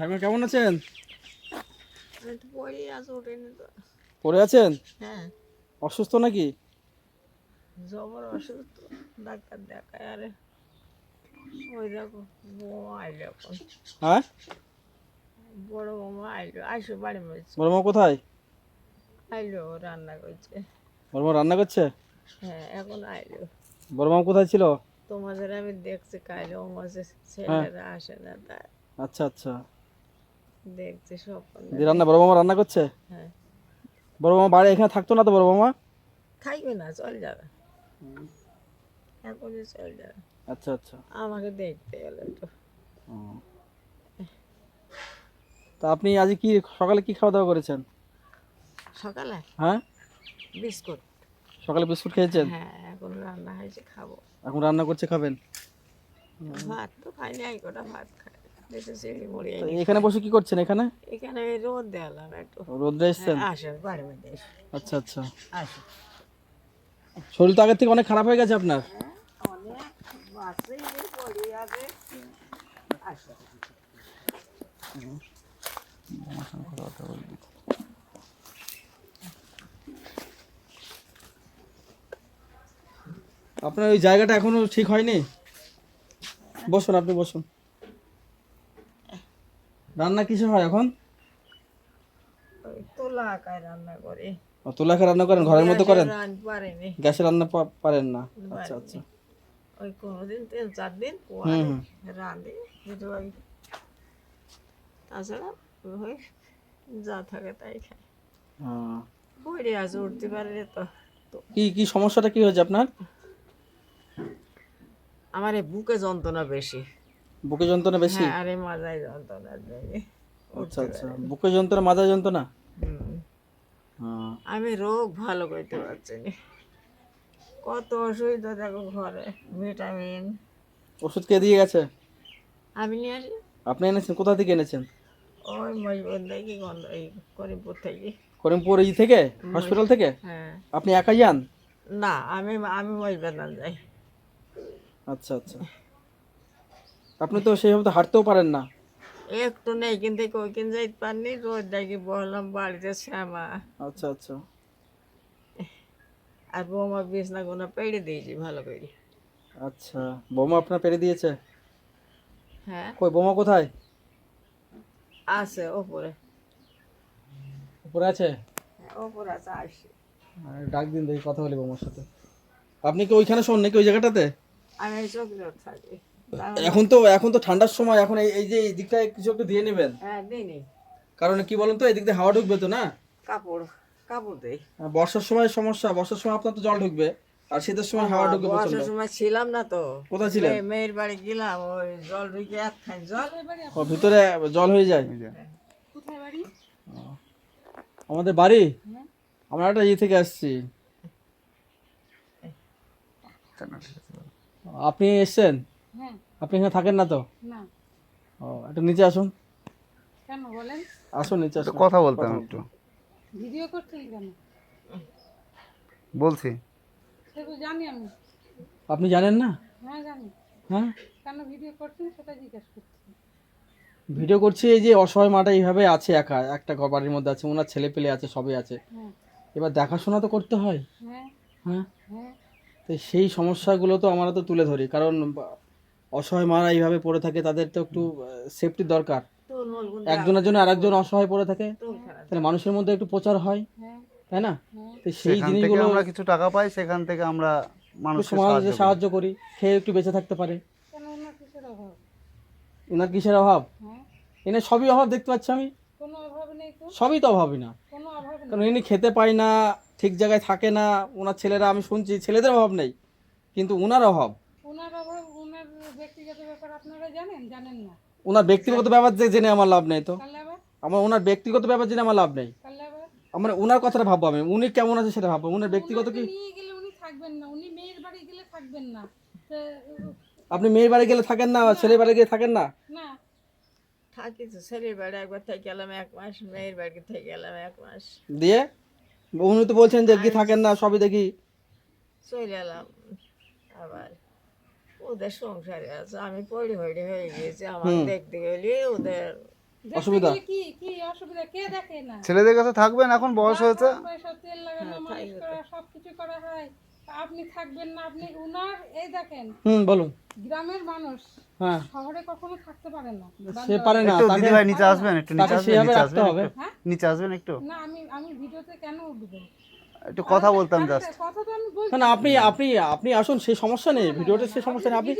ঠাকুমা কেমন আছেন? পড়ে আছেন? হ্যাঁ। অসুস্থ নাকি? জবর অসুস্থ ডাক্তার দেখায় আরে। ওই দেখো বৌমা আইলো এখন। হ্যাঁ? বড় বৌমা আইলো আইসো বাড়ি মেরেছে বড় মা কোথায়? আইলো রান্না করছে। বড় মা রান্না করছে? হ্যাঁ এখন আইলো। বড় মা কোথায় ছিল? তোমাদের আমি দেখছি কাইলে ও মাসে ছেলেরা আসে না তাই। আচ্ছা আচ্ছা। দেখছি সব দিয়ে রান্না বড় মামা রান্না করছে? হ্যাঁ। বড় মামা বাড়ি এখানে থাকতো না তো বড় মামা? থাকবে না চলে যাবে এখনই চলে যাবে আচ্ছা আচ্ছা। আমাকে দেখতে গেলে ও। তা আপনি আজ কি সকালে কি খাওয়া দাওয়া করেছেন? সকালে? হ্যাঁ? বিস্কুট। সকালে বিস্কুট খেয়েছেন? হ্যাঁ এখন রান্না হয়েছে খাব। এখন রান্না করছে খাবেন? ভাত তো খাইনি এক কটা ভাত খাই তো এখানে বসে কি করছেন এখানে? এখানে রোদ দেওয়ালাম একটু। রোদ্রে এসছেন? মধ্যে আচ্ছা আচ্ছা। শরীর তো আগের থেকে অনেক খারাপ হয়ে গেছে আপনার? আসো আপনার ওই জায়গাটা এখনও ঠিক হয়নি? বসুন আপনি বসুন। রান্না কিসে হয় এখন? তোলা আকায় রান্না করে। ও, তুলাখে রান্না করেন? ঘরের মধ্যে করেন? গ্যাসে রান্না পারেন না? আচ্ছা আচ্ছা। ওই কোনোদিন তিন চার দিন রাঁধে। তাছাড়া ওই যা থাকে তাই খায় হ্যাঁ। পড়ে আছে উঠতে পারে তো। তো কি কি সমস্যাটা কি হয়েছে আপনার? আমার এই বুকে যন্ত্রণা বেশি। বুকে যন্ত্রণা বেশি? হ্যাঁ আরে মাজায় যন্ত্রণা আচ্ছা আচ্ছা। বুকে যন্ত্রণা মাথা যন্ত্রণা? হ্যাঁ। আমি রোগ ভালো করতে পারছি না। কত অসুবিধা দেখো ঘরে ভিটামিন। ওষুধ কে দিয়ে গেছে? আমি নিয়ে আসি। আপনি এনেছেন? কোথা থেকে এনেছেন? ওই গন্ধ এই করিমপুর থেকে। করিমপুর ই থেকে? হসপিটাল থেকে? হ্যাঁ। আপনি একাই যান? না আমি আমি মজবুত না যাই। আচ্ছা আচ্ছা। আপনি তো সেইভাবে তো হাঁটতেও পারেন না। একটু নেই কিন্তু কইকিন যাইতে পারিনি রোজ দেখি বললাম বাড়িতে শ্যামা। আচ্ছা আচ্ছা। আর বৌমা বিছনা গোনা পেড়ে দিয়েছি ভালো করে। আচ্ছা বোমা আপনার পেরে দিয়েছে? হ্যাঁ। কই বোমা কোথায়? আছে ওপরে। উপরে আছে? হ্যাঁ, ওপরে আছে আসি আরে ডাক দিন দেখি কথা বলি বোমার সাথে। আপনি কি ওইখানে শোন নাকি ওই জায়গাটাতে? আমি চকলেট থাকি। এখন তো এখন তো ঠান্ডার সময় এখন এই এই যে এই দিকটায় কিছু একটু দিয়ে নেবেন। হ্যাঁ দিইনি কারণ কি বলুন তো এই দিক দিয়ে হাওয়া ঢুকবে তো না? কাপড় কাপড় দেই আর বর্ষার সময় সমস্যা বর্ষার সময় আপনার তো জল ঢুকবে আর শীতের সময় হাওয়া ঢুকবে প্রচণ্ড বর্ষার সময় ছিলাম না তো। কোথায় ছিলেন? মেয়ে- মেয়ের বাড়ি গেলাম ওই জল ঢুকে এক খাই জল ও ভিতরে জল হয়ে যায়। কোথায় বাড়ি? আমাদের বাড়ি? আমরা একটা ইয়ে থেকে আসছি। আপনি এসেছেন? হ্যাঁ আপনি এখানে থাকেন না তো? না। ও একটু নিচে আসুন। কেন বলেন? আসুন নিচে আসুন। কথা বলতাম একটু। ভিডিও করছেন কেন? বলছি। সে তো জানি আমি। আপনি জানেন না? হ্যাঁ জানি। হ্যাঁ? কেন ভিডিও করছেন সেটা জিজ্ঞেস করছি। ভিডিও করছি এই যে অসহায় মাটা এইভাবে আছে একা একটা ঘর বাড়ির মধ্যে আছে ওনার ছেলে পেলে আছে সবই আছে। হ্যাঁ। এবার দেখাশোনা তো করতে হয়। হ্যাঁ। হ্যাঁ? হ্যাঁ। তো সেই সমস্যাগুলো তো আমরা তো তুলে ধরি। কারণ অসহায় মারা এইভাবে পড়ে থাকে তাদের তো একটু সেফটির দরকার। একজনের জন্য আরেকজন অসহায় পড়ে থাকে তাহলে মানুষের মধ্যে একটু প্রচার হয় হ্যাঁ। তাই না? হ্যাঁ। তো সেই জিনিসগুলো আমরা কিছু টাকা পাই সেখান থেকে আমরা মানুষকে সমাজে সাহায্য করি। খেয়ে একটু বেঁচে থাকতে পারে। ওনার কিসের অভাব? এনার হ্যাঁ। এনে সবই অভাব দেখতে পাচ্ছি আমি। কোনো অভাব নেই তো? সবই তো অভাবই না। কোনো অভাব নেই। কারণ ইনি খেতে পায় না ঠিক জায়গায় থাকে না ওনার ছেলেরা আমি শুনছি ছেলেদের অভাব নেই। কিন্তু ওনার অভাব। ব্যক্তিগত ব্যাপার আপনারা জানেন জানেন না। ওনার ব্যক্তিগত ব্যাপার যে জেনে আমার লাভ নেই তো। আমার ওনার ব্যক্তিগত ব্যাপার জেনে আমার লাভ নেই। আমার ওনার কথাটা ভাববো আমি। উনি কেমন আছে সেটা ভাববো। ওনার ব্যক্তিগত কি ওনাকে নিয়ে গেলে উনি থাকবেন না। উনি মেয়ের বাড়ি গেলে থাকবেন না। তা- আপনি মেয়ের বাড়ি গেলে থাকেন না। ছেলের বাড়ি গিয়ে থাকেন না? না। থাকি তো ছেলের বাড়ি একবার থেকে গেলাম এক মাস মেয়ের বাড়ি থেকে গেলাম এক মাস। দিয়ে? উনি তো বলছেন যে কি থাকেন না সবই দেখি। চলে এলাম আবার। ওদের সংসারে আছে আমি পড়ি হইড়ি হয়ে গিয়েছি আমার দেখতে গেলে ওদের অসুবিধা? কি কি অসুবিধা? কে দেখে না? ছেলেদের কাছে থাকবেন এখন বয়স হয়েছে। পয়সা তেল লাগানো হ্যাঁ, মালিশ করা সবকিছু করা হয়। আপনি থাকবেন না আপনি উনার এই দেখেন। হুম বলুন। গ্রামের মানুষ হ্যাঁ। শহরে কখনো থাকতে পারে না। সে পারে না দিদি ভাই নিচে আসবেন একটু নিচে আসবেন। হ্যাঁ? নিচে আসবেন একটু। না আমি আমি ভিডিওতে কেন উঠবো? একটু কথা বলতাম জাস্ট কথা তো আমি বলছি। না না আপনি আপনি আপনি আসুন সেই সমস্যা নেই ভিডিওতে সেই সমস্যা নেই। আপনি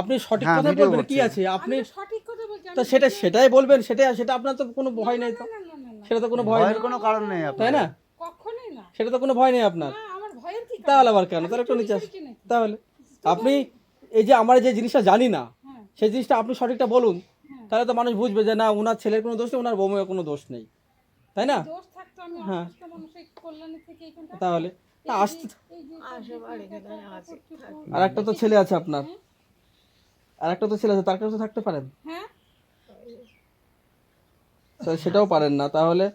আপনি সঠিক হ্যাঁ, কথা বলবেন কি আছে? আপনি সঠিক কথা তো সেটা সেটাই বলবেন সেটা সেটা আপনার তো কোনো ভয় নেই তো। না না না না সেটা তো কোনো ভয় ভয়ের নেই। কোনো কারণ নেই আপনার। তাই না? কখনোই না। সেটা তো কোনো ভয় নেই আপনার। না আমার ভয়ের কি কারণ? তাহলে আবার কেন? তাহলে একটু নিচে আসুন। তাহলে আপনি এই যে আমরা যে জিনিসটা জানি না হ্যাঁ। সেই জিনিসটা আপনি সঠিকটা বলুন। হ্যাঁ। তাহলে তো মানুষ বুঝবে যে না ওনার ছেলের কোনো দোষ নেই ওনার বৌমের কোনো দোষ নেই। তাই না? হ্যাঁ। থেকে এখানটা তাহলে আসতে আর একটা তো ছেলে আছে আপনার? আর একটা তো ছেলে আছে তার কাছে থাকতে পারেন? হ্যাঁ। সেটাও পারেন না তাহলে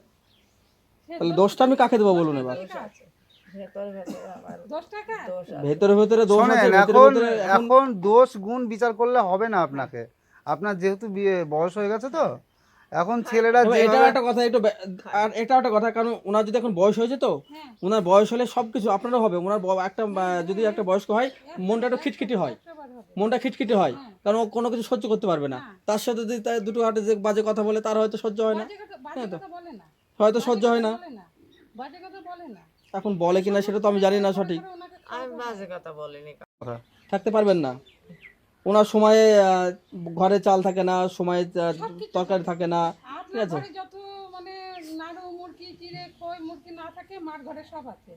তাহলে দোষটা আমি কাকে দেবো বলুন এবার? ভেতর ভেতর দোষ এখন দোষ গুণ বিচার করলে হবে না আপনাকে। আপনার যেহেতু বিয়ে বয়স হয়ে গেছে তো এখন ছেলেরা এটাও একটা কথা একটু আর এটাও একটা কথা কারণ ওনার যদি এখন বয়স হয়েছে তো হ্যাঁ। ওনার বয়স হলে সবকিছু আপনারও হবে। ওনার একটা যদি একটা বয়স্ক হয় মনটা একটু খিটখিটি হয়। মনটা খিটখিটি হয়। কারণ ও কোনো কিছু সহ্য করতে পারবে না। তার সাথে যদি তার দুটো হাটে যে বাজে কথা বলে তার হয়তো সহ্য হয় না। হ্যাঁ কথা বাজে কথা বলে না। হয়তো সহ্য হয় না। বলে না। বাজে কথা বলে না। এখন বলে কিনা সেটা তো আমি জানি না সঠিক। আমি বাজে কথা বলিনি। থাকতে পারবেন না। ওনার সময়ে ঘরে চাল থাকে না সময়ে তরকারি থাকে না ঠিক ঘরে যত মানে নাড়ু মুরগি চিড়ে খই মুরগি না থাকে মার ঘরে সব আছে।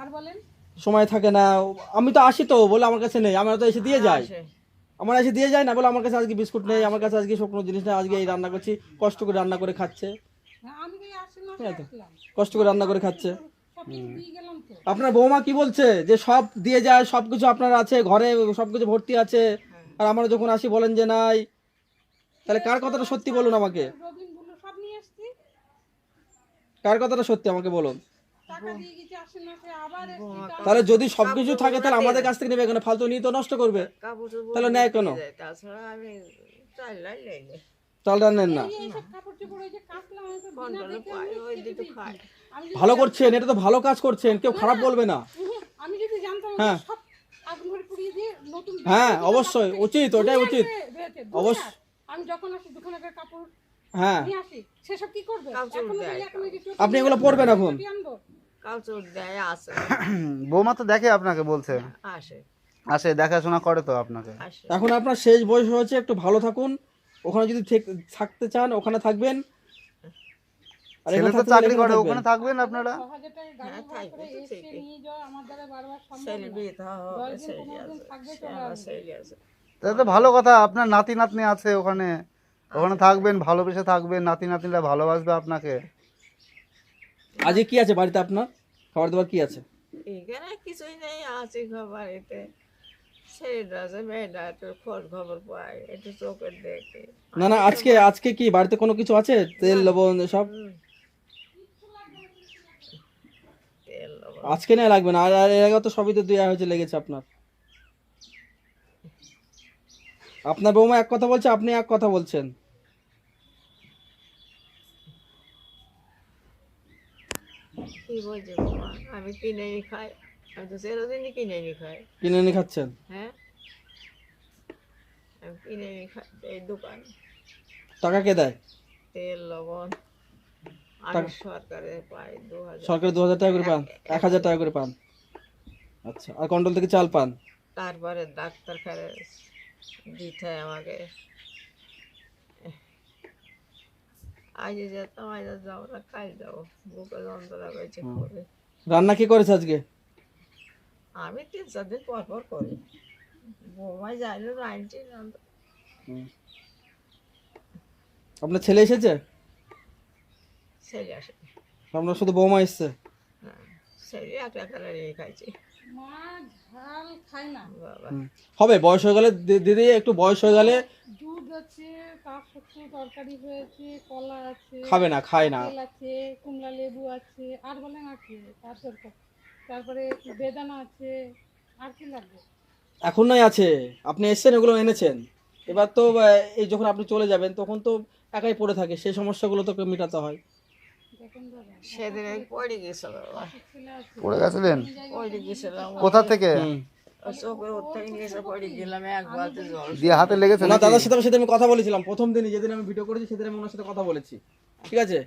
আর বলেন? সময় থাকে না আমি তো আসি তো বলে আমার কাছে নেই আমরা তো এসে দিয়ে যাই। আমার এসে দিয়ে যায় না বলে আমার কাছে আজকে বিস্কুট নেই আমার কাছে আজকে শুকনো জিনিস নেই আজকে এই রান্না করছি কষ্ট করে রান্না করে খাচ্ছে। কষ্ট করে রান্না করে খাচ্ছে। আপনার বৌমা কি বলছে? যে সব দিয়ে যায় সব কিছু আপনার আছে ঘরে সব কিছু ভর্তি আছে। আর আমরা যখন আসি বলেন যে নাই। তাহলে কার কথাটা সত্যি বলুন আমাকে? কার কথাটা সত্যি আমাকে বলুন? তাহলে যদি সবকিছু থাকে তাহলে আমাদের কাছ থেকে নেবে কেন ফালতু নিয়ে তো নষ্ট করবে। তাহলে নেয় কেন? চালটা নেন না। ভালো করছেন এটা তো ভালো কাজ করছেন কেউ খারাপ বলবে না। আমি যদি জানতাম হ্যাঁ। সব আগুন ধরে পুড়িয়ে দিয়ে নতুন হ্যাঁ অবশ্যই উচিত ওটাই উচিত। আছে, অবশ্য- আমি যখন আসি দোকান কাপড় হ্যাঁ। সেসব কি করবে? আপনি এগুলো পরবেন এখন। বৌমা তো দেখে আপনাকে বলছে। আসে। আসে দেখাশোনা করে তো আপনাকে। এখন আপনার শেষ বয়স হয়েছে একটু ভালো থাকুন। ওখানে যদি থেক- থাকতে চান ওখানে থাকবেন। ছেলে এখানে তো চাকরি করে ওখানে থাকবেন। আপনারা? তাহলে ভালো কথা আপনার নাতি নাতনি আছে ওখানে। ওখানে থাকবেন ভালোবেসে থাকবেন নাতি নাতনিরা ভালোবাসবে আপনাকে। আজকে কি আছে বাড়িতে আপনার? খাবার দাবার কি আছে? এখানে কিছুই নেই আছি বাড়িতে না না আজকে আজকে কি বাড়িতে কোনো কিছু আছে? তেল লবণ সব হুম। তেল লবণ। আজকে না লাগবে না আর এর আগে তো সবই তো দেওয়া হয়েছে লেগেছে আপনার। আপনার বৌমা এক কথা বলছে আপনি এক কথা বলছেন। কি বলছে বাবা আমি কিনে নি খাই। আমি তো সেরোদিনই কিনে নি খাই। কিনে খাচ্ছেন? হ্যাঁ? আমি কিনে নি খাই এই দোকান। টাকা কে দেয়? তেল লবণ। সরকারে দু হাজার টাকা করে পান? এক হাজার টাকা করে পান? আচ্ছা আর কন্ট্রোল থেকে চাল পান? তারপরে ডাক্তার খারে দিতে হয় আমাকে। আজ যেতাম আজ যাব না কাল যাব। বুকে যন্ত্রণা করছে রান্না কি করেছে আজকে? আমি তিন চার দিন পর পর করি। বৌমা যাইলে রাঁধছি না। আপনার ছেলে এসেছে? ছেলে আসে। আপনার শুধু বৌমা এসছে। হ্যাঁ ছেলে একটা একটা নিয়ে খাইছি। ঝাল খায় না। হবে বয়স হয়ে গেলে দিদি একটু বয়স হয়ে গেলে দুধ আছে তার তরকারি হয়েছে কলা আছে খাবে না খায় না। আছে কুমড়া লেবু আছে আর বলেন আর কি তারপরে বেদানা আছে আর কি লাগবে? এখন নাই আছে আপনি এসছেন এগুলো এনেছেন। এবার তো এই যখন আপনি চলে যাবেন তখন তো একাই পড়ে থাকে সেই সমস্যাগুলো তো মেটাতে হয়। সেদিন আমি পড়ে গেছিল পড়ে গেছিলেন? পড়ে গেছিলাম কোথা থেকে? দিয়ে হাতে লেগেছে নাকি? দাদার সাথে সেদিন আমি কথা বলেছিলাম। প্রথম দিনই যেদিন আমি ভিডিও করেছি সেদিন আমি ওনার সাথে কথা বলেছি। ঠিক আছে?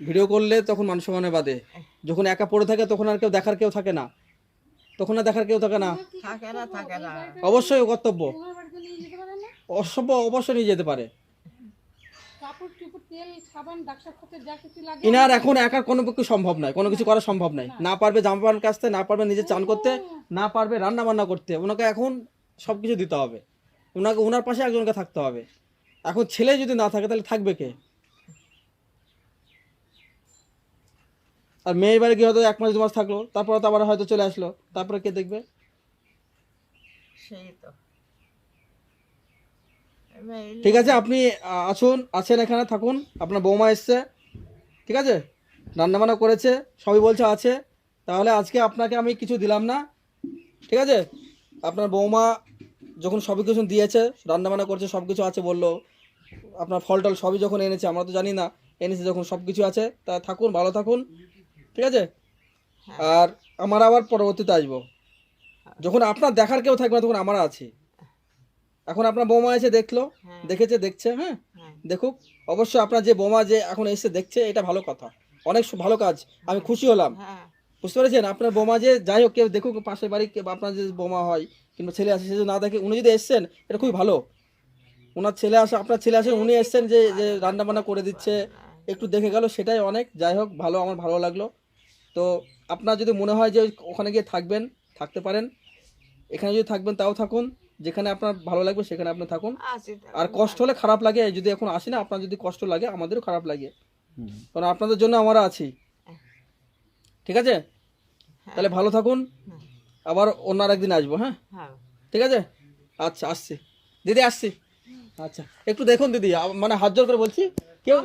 ভিডিও করলে তখন মানুষ মানে বাদে। যখন একা পড়ে থাকে তখন আর কেউ দেখার কেউ থাকে না। তখন আর দেখার কেউ থাকে না। থাকে না থাকে না। অবশ্যই কর্তব্য। না অসভ্য অবশ্যই নিয়ে যেতে পারে। ইনার এখন একা কোনো পক্ষে সম্ভব নয় কোনো কিছু করা সম্ভব নয়। না। পারবে জামা প্যান্ট কাচতে না পারবে নিজে চান করতে না পারবে রান্না বান্না করতে। ওনাকে এখন সব কিছু দিতে হবে। ওনাকে ওনার পাশে একজনকে থাকতে হবে। এখন ছেলে যদি না থাকে তাহলে থাকবে কে? আর মেয়ের বাড়ি গিয়ে হয়তো এক মাস দু মাস থাকল তারপরে তো আবার হয়তো চলে আসলো তারপরে কে দেখবে? সেই তো। ঠিক আছে আপনি আসুন আছেন এখানে থাকুন। আপনার বৌমা এসছে। ঠিক আছে? রান্নাবান্না করেছে সবই বলছে আছে। তাহলে আজকে আপনাকে আমি কিছু দিলাম না। ঠিক আছে? আপনার বৌমা যখন সবই কিছু দিয়েছে রান্নাবান্না করছে সব কিছু আছে বলল। আপনার ফল টল সবই যখন এনেছে আমরা তো জানি না এনেছে যখন সব কিছু আছে। তা থাকুন ভালো থাকুন। ঠিক আছে? আর আমার আবার পরবর্তীতে আসব। যখন আপনার দেখার কেউ থাকবে না তখন আমরা আছি। এখন আপনার বৌমা এসে দেখল হ্যাঁ। দেখেছে দেখছে হ্যাঁ? হ্যাঁ। দেখুক অবশ্যই আপনার যে বোমা যে এখন এসে দেখছে এটা ভালো কথা। অনেক ভালো কাজ আমি খুশি হলাম। হ্যাঁ। বুঝতে পেরেছেন? আপনার বোমা যে যাই হোক কেউ দেখুক পাশের বাড়ি আপনার যে বোমা হয় কিংবা ছেলে আসে সে যদি না দেখে উনি যদি এসছেন এটা খুবই ভালো। ওনার ছেলে আসে আপনার ছেলে আসে উনি এসছেন যে যে রান্না বান্না করে দিচ্ছে একটু দেখে গেল সেটাই অনেক। যাই হোক ভালো আমার ভালো লাগল। তো আপনার যদি মনে হয় যে ওখানে গিয়ে থাকবেন থাকতে পারেন। এখানে যদি থাকবেন তাও থাকুন। যেখানে আপনার ভালো লাগবে সেখানে আপনি থাকুন। আর কষ্ট হলে খারাপ লাগে যদি এখন আসি না আপনার যদি কষ্ট লাগে আমাদেরও খারাপ লাগে। কারণ আপনাদের জন্য আমরা আছি। ঠিক আছে? তাহলে ভালো থাকুন। আবার অন্য আর একদিন আসব হ্যাঁ? হ্যাঁ। ঠিক আছে? আচ্ছা আসছি। দিদি আসছি। আচ্ছা একটু দেখুন দিদি মানে হাত জোর করে বলছি। কেউ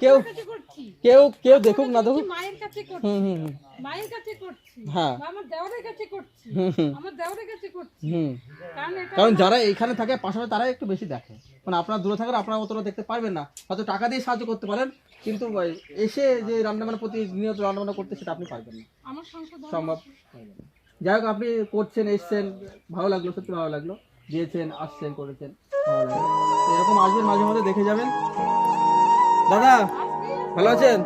কেউ- কেউ কেউ দেখুক না দেখুক। মায়ের কাছে করছি। হুম হুম। হুম মায়ের কাছে করছি। হ্যাঁ। আমার দেওয়ারের কাছে করছি। হুম হুম। আমার দেওয়ারের কাছে করছি। হুম। কারণ যারা এখানে থাকে পাশাপাশি তারা একটু বেশি দেখে। মানে আপনার দূরে থাকার আপনারা অতটা দেখতে পারবেন না। হয়তো টাকা দিয়ে সাহায্য করতে পারেন কিন্তু এসে যে রান্নাবান্না প্রতিনিয়ত রান্নাবান্না করতে সেটা আপনি পারবেন না। আমার সম্ভব যাই হোক আপনি করছেন এসছেন ভালো লাগল সত্যি ভালো লাগল। দিয়েছেন আসছেন করেছেন এরকম আসবেন মাঝে মাঝে দেখে যাবেন। দাদা ভালো আছেন?